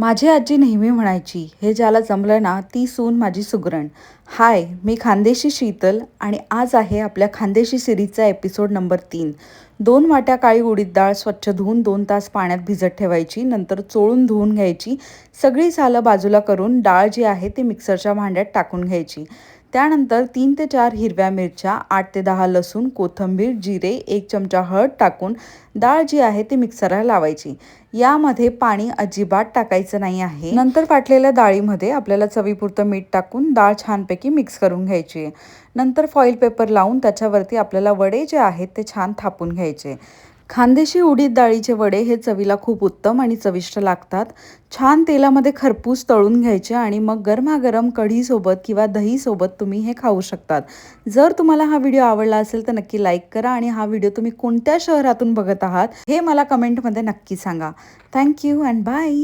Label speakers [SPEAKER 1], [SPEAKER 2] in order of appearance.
[SPEAKER 1] माझी आजी नेहमी म्हणायची हे ज्याला जमलं ना ती सून माझी सुगरण. हाय मी खानदेशी शीतल आणि आज आहे आपल्या खानदेशी सिरीजचा एपिसोड नंबर तीन. दोन वाट्या काळी उडीद डाळ स्वच्छ धुवून दोन तास पाण्यात भिजत ठेवायची नंतर चोळून धुवून घ्यायची सगळी सालं बाजूला करून डाळ जी आहे ती मिक्सरच्या भांड्यात टाकून घ्यायची. त्यानंतर तीन ते चार हिरव्या मिरच्या आठ ते दहा लसूण कोथिंबीर जिरे एक चमचा हळद टाकून डाळ जी आहे ती मिक्सरला लावायची. यामध्ये पाणी अजिबात टाकायचं नाही आहे. नंतर फाटलेल्या डाळीमध्ये आपल्याला चवीपुरतं मीठ टाकून डाळ छानपैकी मिक्स करून घ्यायची. नंतर फॉईल पेपर लावून त्याच्यावरती आपल्याला वडे जे आहेत ते छान थापून घ्यायचे. खानदेशी उडीद डाळीचे वडे हे चवीला खूप उत्तम आणि चविष्ट लागतात. छान तेलामध्ये खरपूस तळून घ्यायचे आणि मग गरमागरम कढीसोबत किंवा दहीसोबत तुम्ही हे खाऊ शकतात. जर तुम्हाला हा व्हिडिओ आवडला असेल तर नक्की लाईक करा आणि हा व्हिडिओ तुम्ही कोणत्या शहरातून बघत आहात हे मला कमेंटमध्ये नक्की सांगा. Thank you and bye!